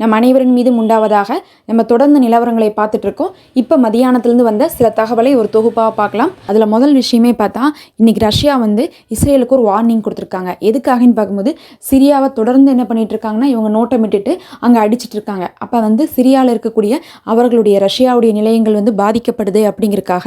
நம் அனைவரின் மீதும் உண்டாவதாக நம்ம தொடர்ந்து நிலவரங்களை பார்த்துட்டு இருக்கோம் இப்போ மதியானத்துலேருந்து வந்த சில தகவலை ஒரு தொகுப்பாக பார்க்கலாம். அதில் முதல் விஷயமே பார்த்தா இன்றைக்கி ரஷ்யா வந்து இஸ்ரேலுக்கு ஒரு வார்னிங் கொடுத்துருக்காங்க. எதுக்காகன்னு பார்க்கும்போது சிரியாவை தொடர்ந்து என்ன பண்ணிட்டு இருக்காங்கன்னா இவங்க நோட்டமிட்டுட்டு அங்கே அடிச்சிட்டு இருக்காங்க அப்போ வந்து சிரியாவில் இருக்கக்கூடிய அவர்களுடைய ரஷ்யாவுடைய நிலையங்கள் வந்து பாதிக்கப்படுது அப்படிங்கிறதுக்காக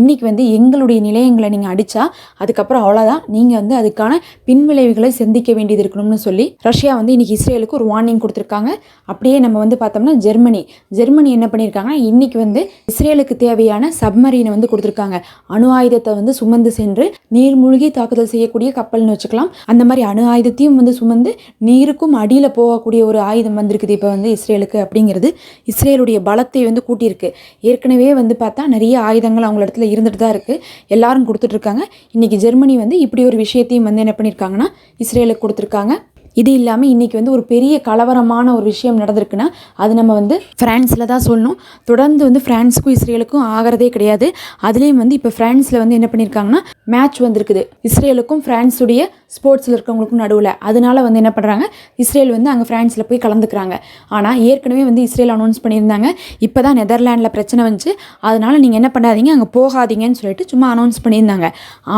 இன்றைக்கி வந்து எங்களுடைய நிலையங்களை நீங்கள் அடித்தா அதுக்கப்புறம் அவ்வளோதான் நீங்கள் வந்து அதுக்கான பின்விளைவுகளை சந்திக்க வேண்டியது இருக்கணும்னு சொல்லி ரஷ்யா வந்து இன்றைக்கி இஸ்ரேலுக்கு ஒரு வார்னிங் கொடுத்துருக்காங்க. அப்படியே நம்ம வந்து பார்த்தோம்னா ஜெர்மனி. ஜெர்மனி என்ன பண்ணியிருக்காங்கன்னா இன்றைக்கி வந்து இஸ்ரேலுக்கு தேவையான சப்மரீனை வந்து கொடுத்துருக்காங்க. அணு ஆயுதத்தை வந்து சுமந்து சென்று நீர்மூழ்கி தாக்குதல் செய்யக்கூடிய கப்பல்னு வச்சுக்கலாம். அந்த மாதிரி அணு ஆயுதத்தையும் வந்து சுமந்து நீருக்கும் அடியில் போகக்கூடிய ஒரு ஆயுதம் வந்திருக்குது இப்போ வந்து இஸ்ரேலுக்கு அப்படிங்கிறது. இஸ்ரேலுடைய பலத்தை வந்து கூட்டியிருக்கு. ஏற்கனவே வந்து பார்த்தா நிறைய ஆயுதங்கள் அவங்க இடத்துல இருந்துட்டு தான் இருக்குது எல்லாரும் கொடுத்துட்ருக்காங்க இன்றைக்கி ஜெர்மனி வந்து இப்படி ஒரு விஷயத்தையும் வந்து என்ன பண்ணியிருக்காங்கன்னா இஸ்ரேலுக்கு கொடுத்துருக்காங்க. இது இல்லாமல் இன்றைக்கி வந்து ஒரு பெரிய கலவரமான ஒரு விஷயம் நடந்திருக்குன்னா அது நம்ம வந்து ஃப்ரான்ஸில் தான் சொல்லணும். தொடர்ந்து வந்து ஃப்ரான்ஸுக்கும் இஸ்ரேலுக்கும் ஆகிறதே கிடையாது. அதுலேயும் வந்து இப்போ ஃப்ரான்ஸில் வந்து என்ன பண்ணியிருக்காங்கன்னா மேட்ச் வந்திருக்குது. இஸ்ரேலுக்கும் ஃப்ரான்ஸுடைய ஸ்போர்ட்ஸில் இருக்கவங்களுக்கும் நடுவில். அதனால வந்து என்ன பண்ணுறாங்க இஸ்ரேல் வந்து அங்கே ஃப்ரான்ஸில் போய் கலந்துக்கிறாங்க. ஆனால் ஏற்கனவே வந்து இஸ்ரேல் அனௌன்ஸ் பண்ணியிருந்தாங்க. இப்போ தான் நெதர்லாண்டில் பிரச்சனை வந்துச்சு. அதனால் நீங்கள் என்ன பண்ணாதீங்க அங்கே போகாதீங்கன்னு சொல்லிட்டு சும்மா அனௌன்ஸ் பண்ணியிருந்தாங்க.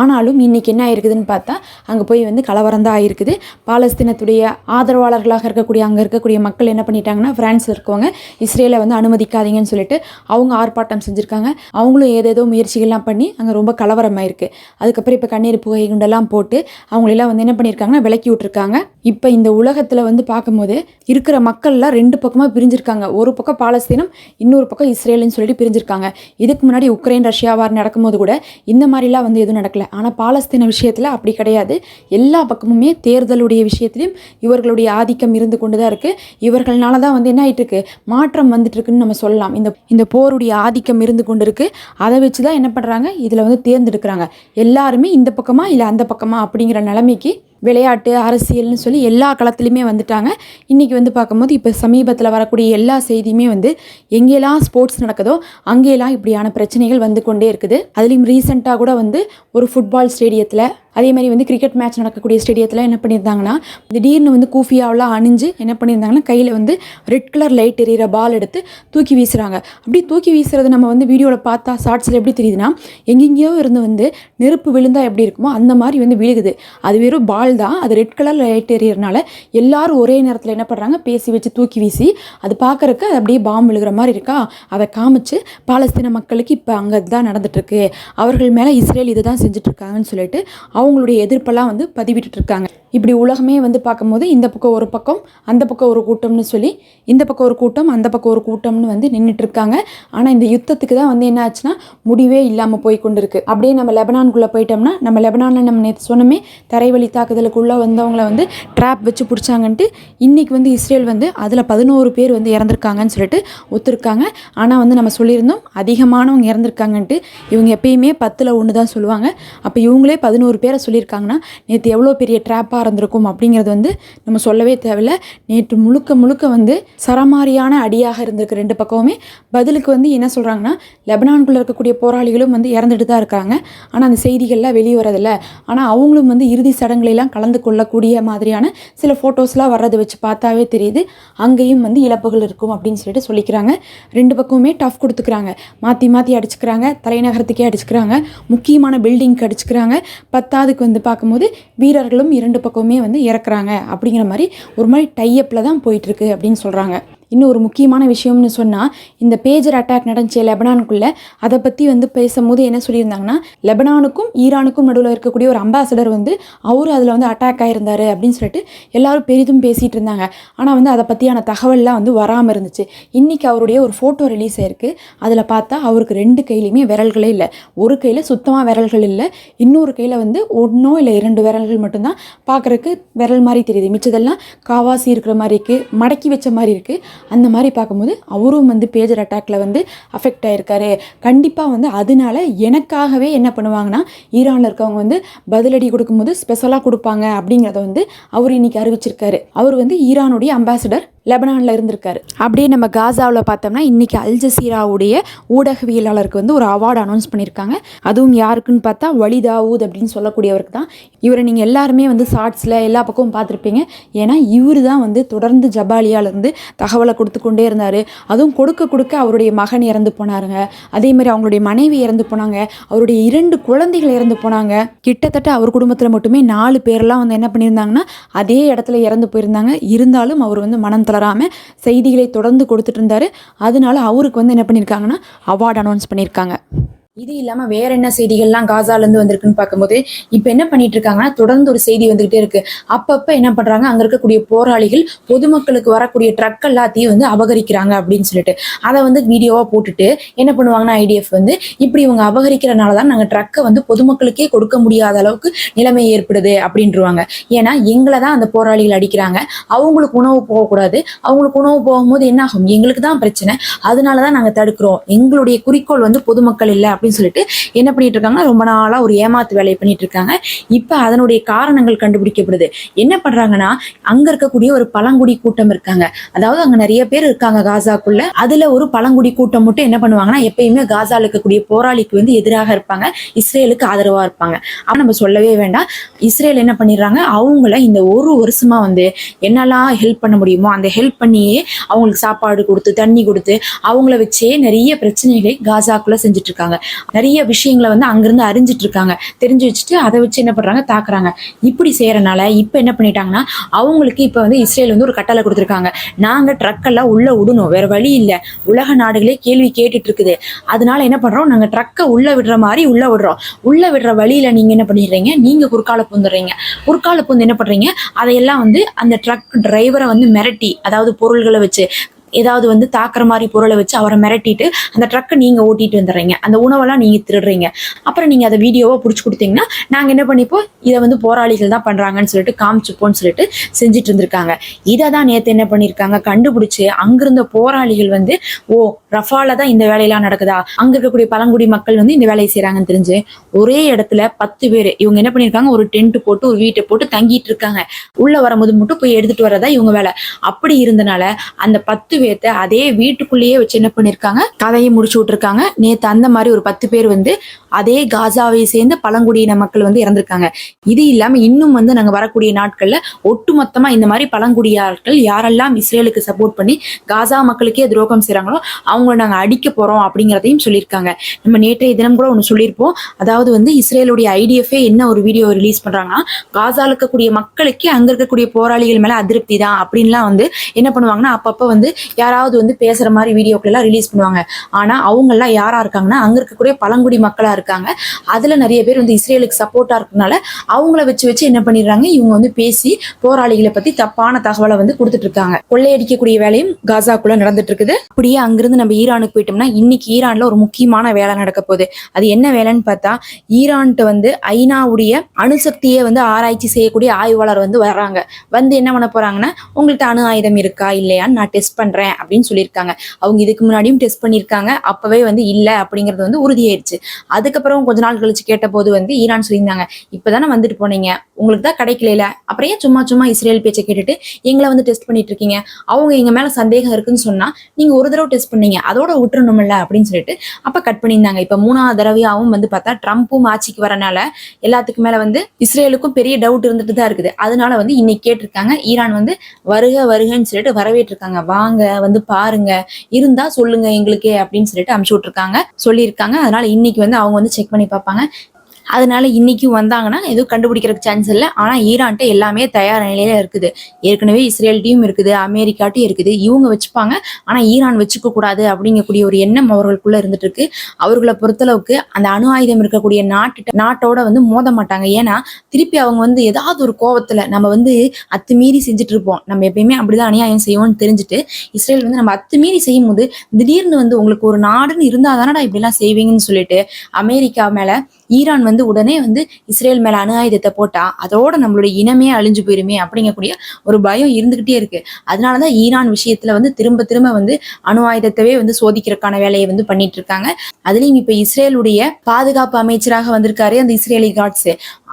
ஆனாலும் இன்றைக்கி என்ன ஆயிருக்குதுன்னு பார்த்தா அங்கே போய் வந்து கலவரம் தான் ஆயிருக்குது. பாலஸ்தீனத்துடைய ஆதரவாளர்களாக இருக்கக்கூடிய அங்கே இருக்கக்கூடிய மக்கள் என்ன பண்ணிட்டாங்கன்னா ஃப்ரான்ஸில் இருக்கவங்க இஸ்ரேலை வந்து அனுமதிக்காதீங்கன்னு சொல்லிட்டு அவங்க ஆர்ப்பாட்டம் செஞ்சுருக்காங்க. அவங்களும் ஏதேதோ முயற்சிகள்லாம் பண்ணி அங்கே ரொம்ப கலவரமாக இருக்குது அதுக்கப்புறம் இப்போ கண்ணீர் புகை குண்டெல்லாம் போட்டு அவங்களெல்லாம் வந்து என்ன பண்ணியிருக்காங்கன்னா விலக்கி விட்டுருக்காங்க. இப்போ இந்த உலகத்தில் வந்து பார்க்கும்போது இருக்கிற மக்கள்லாம் ரெண்டு பக்கமாக பிரிஞ்சிருக்காங்க. ஒரு பக்கம் பாலஸ்தீனம் இன்னொரு பக்கம் இஸ்ரேலுன்னு சொல்லிட்டு பிரிஞ்சிருக்காங்க. இதுக்கு முன்னாடி உக்ரைன் ரஷ்யா வார் நடக்கும்போது கூட இந்த மாதிரிலாம் வந்து எதுவும் நடக்கல. ஆனால் பாலஸ்தீன விஷயத்தில் அப்படி கிடையாது. எல்லா பக்கமுமே தேர்தலுடைய விஷயத்திலையும் இவர்களுடைய ஆதிக்கம் இருந்து கொண்டு தான் இருக்குது இவர்கள்னால தான் வந்து என்ன ஆயிட்டு இருக்கு மாற்றம் வந்துட்டு இருக்குன்னு நம்ம சொல்லலாம். இந்த இந்த போருடைய ஆதிக்கம் இருந்து கொண்டு இருக்கு அதை வச்சு தான் என்ன பண்ணுறாங்க இதில் வந்து தேர்ந்தெடுக்கிறாங்க. எல்லாருமே இந்த பக்கமா இல்லை அந்த பக்கமா அப்படிங்கிற நிலைமைக்கு விளையாட்டு அரசியல்னு சொல்லி எல்லா களத்துலையுமே வந்துட்டாங்க. இன்றைக்கி வந்து பார்க்கும்போது இப்போ சமீபத்தில் வரக்கூடிய எல்லா செய்தியுமே வந்து எங்கெல்லாம் ஸ்போர்ட்ஸ் நடக்குதோ அங்கேயெல்லாம் இப்படியான பிரச்சனைகள் வந்து கொண்டே இருக்குது. அதுலேயும் ரீசெண்டாக கூட வந்து ஒரு ஃபுட்பால் ஸ்டேடியத்தில் அதே மாதிரி வந்து கிரிக்கெட் மேட்ச் நடக்கக்கூடிய ஸ்டேடியத்தில் என்ன பண்ணியிருந்தாங்கன்னா திடீர்னு வந்து கூஃபியாவெலாம் அணிஞ்சு என்ன பண்ணியிருந்தாங்கன்னா கையில் வந்து ரெட் கலர் லைட் எறிகிற பால் எடுத்து தூக்கி வீசுகிறாங்க அப்படி தூக்கி வீசுறது நம்ம வந்து வீடியோவில் பார்த்தா ஷார்ட்ஸில் எப்படி தெரியுதுன்னா எங்கெங்கேயோ இருந்து வந்து நெருப்பு விழுந்தால் எப்படி இருக்குமோ அந்த மாதிரி வந்து விழுகுது. அது வெறும் பால் தான் அது ரெட் கலர் லைட் எரியறனால எல்லாரும் ஒரே நேரத்தில் என்ன பண்ணுறாங்க பேசி வச்சு தூக்கி வீசி அது பார்க்குறக்கு அது அப்படியே பாம்பு விழுகிற மாதிரி இருக்கா? அதை காமிச்சு பாலஸ்தீன மக்களுக்கு இப்போ அங்கே தான் நடந்துட்டுருக்கு. அவர்கள் மேலே இஸ்ரேல் இதை தான் செஞ்சுட்ருக்காங்கன்னு சொல்லிட்டு அவங்களுடைய எதிர்ப்பெல்லாம் வந்து பதிவிட்டுட்டு இருக்காங்க. இப்படி உலகமே வந்து பார்க்கும்போது இந்த பக்கம் ஒரு பக்கம் அந்த பக்கம் ஒரு கூட்டம்னு சொல்லி இந்த பக்கம் ஒரு கூட்டம் அந்த பக்கம் ஒரு கூட்டம்னு வந்து நின்றுட்டு இருக்காங்க ஆனால் இந்த யுத்தத்துக்கு தான் வந்து என்ன ஆச்சுன்னா முடிவே இல்லாமல் போய் கொண்டு இருக்குது அப்படியே நம்ம லெபனான்குள்ளே போயிட்டோம்னா நம்ம லெபனானில் நம்ம நேற்று சொன்னோமே தரைவழி தாக்குதலுக்குள்ளே வந்தவங்கள வந்து ட்ராப் வச்சு பிடிச்சாங்கன்ட்டு இன்றைக்கி வந்து இஸ்ரேல் வந்து அதில் பதினோரு பேர் வந்து இறந்துருக்காங்கன்னு சொல்லிட்டு ஒத்துருக்காங்க. ஆனால் வந்து நம்ம சொல்லியிருந்தோம் அதிகமானவங்க இறந்துருக்காங்கன்ட்டு இவங்க எப்பயுமே பத்தில் ஒன்று தான் சொல்லுவாங்க. அப்போ இவங்களே பதினோரு பேரை சொல்லியிருக்காங்கன்னா நேற்று எவ்வளோ பெரிய ட்ராப்பாக இருந்திருக்கும் அப்படிங்கிறது வந்து நம்ம சொல்லவே தேவையில்ல. நேற்று முழுக்க முழுக்க வந்து சரமாரியான அடியாக இருந்திருக்கு ரெண்டு பக்கமுமே பதிலுக்கு வந்து என்ன சொல்கிறாங்கன்னா லெபனான்குள்ளே இருக்கக்கூடிய போராளிகளும் வந்து இறந்துட்டு தான் இருக்காங்க. ஆனால் அந்த செய்திகள்லாம் வெளியே வரதில்ல. ஆனால் அவங்களும் வந்து இறுதி சடங்குகளெல்லாம் கலந்து கொள்ளக்கூடிய மாதிரியான சில ஃபோட்டோஸ்லாம் வர்றதை வச்சு பார்த்தாவே தெரியுது. அங்கேயும் வந்து இழப்புகள் இருக்கும் அப்படின்னு சொல்லிட்டு சொல்லிக்கிறாங்க. ரெண்டு பக்கமுமே டஃப் கொடுத்துக்கிறாங்க. மாற்றி மாற்றி அடிச்சுக்கிறாங்க தலைநகரத்துக்கே அடிச்சுக்கிறாங்க முக்கியமான பில்டிங்க்கு அடிச்சுக்கிறாங்க. பத்தாவதுக்கு வந்து பார்க்கும்போது வீரர்களும் இரண்டு பக்கமே வந்து இறக்குறாங்க அப்படிங்கிற மாதிரி ஒரு மாதிரி டைஅப்பில் தான் போயிட்டுருக்கு அப்படின்னு சொல்கிறாங்க இன்னும் ஒரு முக்கியமான விஷயம்னு சொன்னால் இந்த பேஜர் அட்டாக் நடந்துச்சு லெபனானுக்குள்ளே. அதை பற்றி வந்து பேசும்போது என்ன சொல்லியிருந்தாங்கன்னா லெபனானுக்கும் ஈரானுக்கும் நடுவில் இருக்கக்கூடிய ஒரு அம்பாசடர் வந்து அவர் அதில் வந்து அட்டாக் ஆகிருந்தாரு அப்படின்னு சொல்லிட்டு எல்லோரும் பெரிதும் பேசிகிட்டு இருந்தாங்க. ஆனால் வந்து அதை பற்றியான தகவல்லாம் வந்து வராமல் இருந்துச்சு. இன்றைக்கி அவருடைய ஒரு ஃபோட்டோ ரிலீஸ் ஆயிருக்கு. அதில் பார்த்தா அவருக்கு ரெண்டு கையிலையுமே விரல்களே இல்லை. ஒரு கையில் சுத்தமாக விரல்கள் இல்லை. இன்னொரு கையில் வந்து ஒன்றோ இல்லை இரண்டு விரல்கள் மட்டும்தான். பார்க்குறக்கு விரல் மாதிரி தெரியுது. மிச்சதெல்லாம் காவாசி இருக்கிற மாதிரி இருக்குது மடக்கி வச்ச மாதிரி இருக்குது அந்த மாதிரி பார்க்கும்போது அவரும் வந்து பேஜர் அட்டாக்ல வந்து அஃபெக்ட் ஆயிருக்காரு. கண்டிப்பாக வந்து அதனால எனக்காகவே என்ன பண்ணுவாங்கன்னா ஈரானில் இருக்கவங்க வந்து பதிலடி கொடுக்கும்போது ஸ்பெஷலாக கொடுப்பாங்க அப்படிங்கிறத வந்து அவர் இன்னைக்கு அறிவிச்சிருக்காரு. அவர் வந்து ஈரானுடைய அம்பாசிடர் லெபனானில் இருந்திருக்காரு. அப்படியே நம்ம காசாவில் பார்த்தோம்னா இன்றைக்கி அல் ஜசீராவுடைய ஊடகவியலாளருக்கு வந்து ஒரு அவார்டு அனௌன்ஸ் பண்ணியிருக்காங்க. அதுவும் யாருக்குன்னு பார்த்தா வலிதாவூத் அப்படின்னு சொல்லக்கூடியவருக்கு தான். இவரை நீங்கள் எல்லாருமே வந்து ஷார்ட்ஸில் எல்லா பக்கமும் பார்த்துருப்பீங்க. ஏன்னா இவர் தான் வந்து தொடர்ந்து ஜபாலியாலேருந்து தகவலை கொடுத்து கொண்டே இருந்தார். அதுவும் கொடுக்க கொடுக்க அவருடைய மகன் இறந்து போனாருங்க. அதே மாதிரி அவங்களுடைய மனைவி இறந்து போனாங்க. அவருடைய இரண்டு குழந்தைகள் இறந்து போனாங்க. கிட்டத்தட்ட அவர் குடும்பத்தில் மட்டுமே நாலு பேர்லாம் வந்து என்ன பண்ணியிருந்தாங்கன்னா அதே இடத்துல இறந்து போயிருந்தாங்க. இருந்தாலும் அவர் வந்து மனம் தளராமல் செய்திகளை தொடர்ந்து கொடுத்துட்டு இருந்தாரு. அதனால அவருக்கு வந்து என்ன பண்ணியிருக்காங்கன்னா அவார்டு அனௌன்ஸ் பண்ணியிருக்காங்க இது இல்லாமல் வேற என்ன செய்திகள்லாம் காசாலேருந்து வந்திருக்குன்னு பார்க்கும்போது இப்போ என்ன பண்ணிட்டு இருக்காங்கன்னா தொடர்ந்து ஒரு செய்தி வந்துகிட்டே இருக்கு. அப்பப்போ என்ன பண்றாங்க? அங்கே இருக்கக்கூடிய போராளிகள் பொதுமக்களுக்கு வரக்கூடிய ட்ரக் எல்லாத்தையும் வந்து அபகரிக்கிறாங்க அப்படின்னு சொல்லிட்டு. அதை வந்து வீடியோவாக போட்டுட்டு என்ன பண்ணுவாங்கன்னா ஐடிஎஃப் வந்து இப்படி இவங்க அபகரிக்கிறனால தான் நாங்கள் ட்ரக்கை வந்து பொதுமக்களுக்கே கொடுக்க முடியாத அளவுக்கு நிலைமை ஏற்படுது அப்படின்றவாங்க. ஏன்னா எங்களை தான் அந்த போராளிகள் அடிக்கிறாங்க. அவங்களுக்கு உணவு போகக்கூடாது. அவங்களுக்கு உணவு போகும்போது என்ன ஆகும் எங்களுக்கு தான் பிரச்சனை. அதனால தான் நாங்கள் தடுக்கிறோம். எங்களுடைய குறிக்கோள் வந்து பொதுமக்கள் இல்லை அப்படின்னு சொல்லிட்டு என்ன பண்ணிட்டு இருக்காங்கன்னா ரொம்ப நாளாக ஒரு ஏமாத்து வேலையை பண்ணிட்டு இருக்காங்க இப்போ அதனுடைய காரணங்கள் கண்டுபிடிக்கப்படுது. என்ன பண்றாங்கன்னா அங்க இருக்கக்கூடிய ஒரு பழங்குடி கூட்டம் இருக்காங்க. அதாவது அங்க நிறைய பேர் இருக்காங்க காசாக்குள்ள. அதுல ஒரு பழங்குடி கூட்டம் மட்டும் என்ன பண்ணுவாங்கன்னா எப்பயுமே காசால இருக்கக்கூடிய போராளிக்கு வந்து எதிராக இருப்பாங்க. இஸ்ரேலுக்கு ஆதரவா இருப்பாங்க. ஆனா நம்ம சொல்லவே வேண்டாம். இஸ்ரேல் என்ன பண்ணிடுறாங்க அவங்கள இந்த ஒரு வருஷமா வந்து என்னெல்லாம் ஹெல்ப் பண்ண முடியுமோ அந்த ஹெல்ப் பண்ணியே அவங்களுக்கு சாப்பாடு கொடுத்து தண்ணி கொடுத்து அவங்கள வச்சே நிறைய பிரச்சனைகளை காசாக்குள்ள செஞ்சுட்டு இருக்காங்க. நிறைய விஷயங்களை வந்து அங்கிருந்து அறிஞ்சிட்டு இருக்காங்க. தெரிஞ்சு வச்சுட்டு அதை வச்சு என்ன பண்றாங்க? தாக்குறாங்க. இப்படி செய்யறதுனால இப்போ என்ன பண்ணிட்டாங்கன்னா அவங்களுக்கு இப்போ வந்து இஸ்ரேல் வந்து ஒரு கட்டளை கொடுத்துருக்காங்க. நாங்க ட்ரக் எல்லாம் உள்ள விடணும். வேற வழி இல்லை. உலக நாடுகளே கேள்வி கேட்டுட்டு இருக்குது. அதனால என்ன பண்றோம்? நாங்க ட்ரக்கை உள்ள விடுற மாதிரி உள்ள விடுறோம். உள்ள விடுற வழியில நீங்க என்ன பண்ணிடுறீங்க? நீங்க குறுக்கால பூந்துடுறீங்க குறுக்கால பூந்து என்ன பண்றீங்க? அதையெல்லாம் வந்து அந்த ட்ரக் டிரைவரை வந்து மிரட்டி அதாவது பொருள்களை வச்சு ஏதாவது வந்து தாக்குற மாதிரி பொருளை வச்சு அவரை மிரட்டிட்டு அந்த ட்ரக்கை நீங்கள் ஓட்டிட்டு வந்துடுறீங்க. அந்த உணவெல்லாம் நீங்கள் திருடுறீங்க. அப்புறம் நீங்கள் அதை வீடியோவாக பிடிச்சி கொடுத்தீங்கன்னா நாங்கள் என்ன பண்ணிப்போம் இதை வந்து போராளிகள் தான் பண்ணுறாங்கன்னு சொல்லிட்டு காமிச்சுப்போன்னு சொல்லிட்டு செஞ்சுட்டு இருந்திருக்காங்க. இதை தான் நேற்று என்ன பண்ணியிருக்காங்க கண்டுபிடிச்சு அங்கிருந்த போராளிகள் வந்து ஓ ரஃபால தான் இந்த வேலையெல்லாம் நடக்குதா? அங்க இருக்கக்கூடிய பழங்குடி மக்கள் வந்து இந்த வேலையை செய்கிறாங்கன்னு தெரிஞ்சு ஒரே இடத்துல பத்து பேர் இவங்க என்ன பண்ணியிருக்காங்க ஒரு டென்ட் போட்டு ஒரு வீட்டை போட்டு தங்கிட்டு இருக்காங்க. உள்ள வரும்போது மட்டும் போய் எடுத்துட்டு வரதா இவங்க வேலை. அப்படி இருந்தனால அந்த பத்து பேர்த்த அதே வீட்டுக்குள்ளேயே வச்சு என்ன பண்ணிருக்காங்க? கதையை முடிச்சு விட்டுருக்காங்க. நேத்து அந்த மாதிரி ஒரு பத்து பேர் வந்து அதே காசாவை சேர்ந்த பழங்குடியின மக்கள் வந்து இறந்திருக்காங்க. இது இல்லாம இன்னும் வந்து நாங்க வரக்கூடிய நாட்கள்ல ஒட்டுமொத்தமா இந்த மாதிரி பழங்குடியாட்கள் யாரெல்லாம் இஸ்ரேலுக்கு சப்போர்ட் பண்ணி காசா மக்களுக்கே துரோகம் செய்கிறாங்களோ அவங்கள நாங்க அடிக்க போறோம் அப்படிங்கிறதையும் சொல்லியிருக்காங்க. நம்ம நேற்றைய தினம் கூட ஒன்று சொல்லியிருப்போம். அதாவது வந்து இஸ்ரேலுடைய ஐடிஎஃப்ஏ என்ன ஒரு வீடியோ ரிலீஸ் பண்றாங்கன்னா காசால இருக்கக்கூடிய மக்களுக்கே அங்க இருக்கக்கூடிய போராளிகள் மேல அதிருப்தி தான் அப்படின்லாம் வந்து என்ன பண்ணுவாங்கன்னா அப்பப்போ வந்து யாராவது வந்து பேசுற மாதிரி வீடியோக்கள் எல்லாம் ரிலீஸ் பண்ணுவாங்க. ஆனா அவங்க எல்லாம் யாரா இருக்காங்கன்னா அங்க இருக்கக்கூடிய பழங்குடி மக்களா இருக்காங்க. அதுல நிறைய பேர் வந்து இஸ்ரேலுக்கு சப்போர்ட்டா இருக்கனால அவங்கள வச்சு வச்சு என்ன பண்ணிடுறாங்க? இவங்க வந்து பேசி போராளிகளை பத்தி தப்பான தகவலை வந்து கொடுத்துட்டு இருக்காங்க. கொள்ளையடிக்கக்கூடிய வேலையும் காசாக்குள்ள நடந்துட்டு இருக்குது. அப்படியே அங்கிருந்து நம்ம ஈரானுக்கு போயிட்டோம்னா இன்னைக்கு ஈரான்ல ஒரு முக்கியமான வேலை நடக்க போகுது. அது என்ன வேலைன்னு பார்த்தா ஈரான்ட்டு வந்து ஐநாவுடைய அணுசக்தியை வந்து ஆராய்ச்சி செய்யக்கூடிய ஆய்வாளர் வந்து வர்றாங்க. வந்து என்ன பண்ண போறாங்கன்னா உங்கள்கிட்ட அணு ஆயுதம் இருக்கா இல்லையான்னு நான் டெஸ்ட் பண்றேன் அப்படின்னு சொல்லியிருக்காங்க. அவங்க இதுக்கு முன்னாடியும் டெஸ்ட் பண்ணியிருக்காங்க. அப்பவே வந்து இல்லை அப்படிங்கிறது வந்து உறுதியாயிருச்சு அதுக்கப்புறம் கொஞ்ச நாள் கழிச்சு கேட்டபோது வந்து ஈரான் சொல்லியிருந்தாங்க இப்பதானே வந்துட்டு போனீங்க உங்களுக்கு தான் கிடைக்கல அப்புறம் ஏன் சும்மா சும்மா இஸ்ரேல் பேச்சை கேட்டுட்டு எங்களை வந்து டெஸ்ட் பண்ணிட்டு இருக்கீங்க அவங்க எங்க மேல சந்தேகம் இருக்குன்னு சொன்னா நீங்க ஒரு தடவை டெஸ்ட் பண்ணீங்க அதோட விட்டுறணும்ல அப்படின்னு சொல்லிட்டு அப்ப கட் பண்ணியிருந்தாங்க. இப்ப மூணாவது தடவையாவும் வந்து பார்த்தா ட்ரம்ப்பும் ஆட்சிக்கு வரனால எல்லாத்துக்கும் மேல வந்து இஸ்ரேலுக்கும் பெரிய டவுட் இருந்துட்டு தான் இருக்குது. அதனால வந்து இன்னைக்கு கேட்டிருக்காங்க ஈரான் வந்து வருக வருகன்னு சொல்லிட்டு வரவேற்றிருக்காங்க. வாங்க வந்து பாருங்க இருந்தா சொல்லுங்க எங்களுக்கு அப்படின்னு சொல்லிட்டு அனுப்பிச்சு விட்டுருக்காங்க சொல்லியிருக்காங்க. அதனால இன்னைக்கு வந்து அவங்க வந்து செக் பண்ணி பார்ப்பாங்க. அதனால இன்னைக்கும் வந்தாங்கன்னா எதுவும் கண்டுபிடிக்கிறதுக்கு சான்ஸ் இல்லை. ஆனால் ஈரான்ட்ட எல்லாமே தயார் நிலையில இருக்குது. ஏற்கனவே இஸ்ரேல்டையும் இருக்குது அமெரிக்காட்டையும் இருக்குது. இவங்க வச்சுப்பாங்க. ஆனால் ஈரான் வச்சுக்க கூடாது அப்படிங்கக்கூடிய ஒரு எண்ணம் அவர்களுக்குள்ள இருந்துட்டு இருக்கு. அவர்களை பொறுத்தளவுக்கு அந்த அணு ஆயுதம் இருக்கக்கூடிய நாட்டு நாட்டோட வந்து மோத மாட்டாங்க. ஏன்னா திருப்பி அவங்க வந்து ஏதாவது ஒரு கோவத்துல நம்ம வந்து அத்துமீறி செஞ்சுட்டு இருப்போம். நம்ம எப்பயுமே அப்படிதான் அநியாயம் செய்வோம்னு தெரிஞ்சுட்டு இஸ்ரேல் வந்து நம்ம அத்துமீறி செய்யும் போது திடீர்னு வந்து உங்களுக்கு ஒரு நாடுன்னு இருந்தா தானடா இப்படிலாம் செய்வீங்கன்னு சொல்லிட்டு அமெரிக்கா மேல ஈரான் வந்து உடனே வந்து இஸ்ரேல் மேல அணு ஆயுதத்தை போட்டா அதோட நம்மளுடைய இனமே அழிஞ்சு போயிருமே அப்படிங்கக்கூடிய ஒரு பயம் இருந்துகிட்டே இருக்கு. அதனாலதான் ஈரான் விஷயத்துல வந்து திரும்ப திரும்ப வந்து அணு ஆயுதத்தவே வந்து சோதிக்கிறதுக்கான வேலையை வந்து பண்ணிட்டு இருக்காங்க. அதுலயும் இப்ப இஸ்ரேலுடைய பாதுகாப்பு அமைச்சராக வந்திருக்காரு அந்த இஸ்ரேலி காட்ஸ்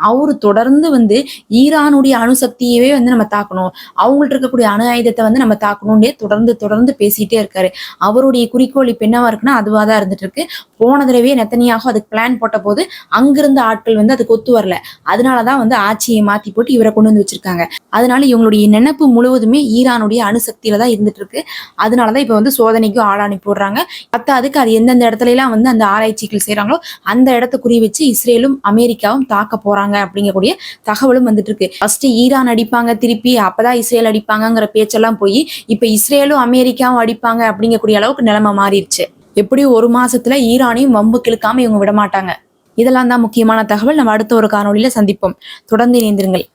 அவரு தொடர்ந்து வந்து ஈரானுடைய அணுசக்தியவே வந்து நம்ம தாக்கணும். அவங்கள்ட்ட இருக்கக்கூடிய அணு ஆயுதத்தை வந்து நம்ம தாக்கணும்னே தொடர்ந்து தொடர்ந்து பேசிட்டே இருக்காரு. அவருடைய குறிக்கோள் இப்ப என்னவா இருக்குன்னா அதுவா தான் இருந்துட்டு இருக்கு போன தடவையே நெத்தனியாக அதுக்கு பிளான் போட்ட போது அங்கிருந்த ஆட்கள் வந்து அதுக்கு ஒத்து வரல. அதனாலதான் வந்து ஆட்சியை மாத்தி போட்டு இவரை கொண்டு வந்து வச்சிருக்காங்க. அதனால இவங்களுடைய நினைப்பு முழுவதுமே ஈரானுடைய அணுசக்தியில தான் இருந்துட்டு இருக்கு அதனாலதான் இப்ப வந்து சோதனைக்கும் ஆளாணி போடுறாங்க. விடுறாங்க பத்தாவதுக்கு அது எந்தெந்த இடத்துல எல்லாம் வந்து அந்த ஆராய்ச்சிகள் செய்யறாங்களோ அந்த இடத்த குறி வச்சு இஸ்ரேலும் அமெரிக்காவும் தாக்க போறாங்க. அப்படிங்கக்கூடிய தகவலும் வந்துட்டு இருக்கு ஃபர்ஸ்ட் ஈரான் அடிப்பாங்க திருப்பி அப்பதான் இஸ்ரேல் அடிப்பாங்கிற பேச்செல்லாம் போய் இப்ப இஸ்ரேலும் அமெரிக்காவும் அடிப்பாங்க அப்படிங்கக்கூடிய அளவுக்கு நிலைமை மாறிடுச்சு. எப்படியும் ஒரு மாசத்துல ஈரானையும் வம்பு கிழக்காம இவங்க விட மாட்டாங்க இதெல்லாம் தான் முக்கியமான தகவல். நம்ம அடுத்த ஒரு காணொளியில சந்திப்போம். தொடர்ந்து இணைந்திருங்கள்.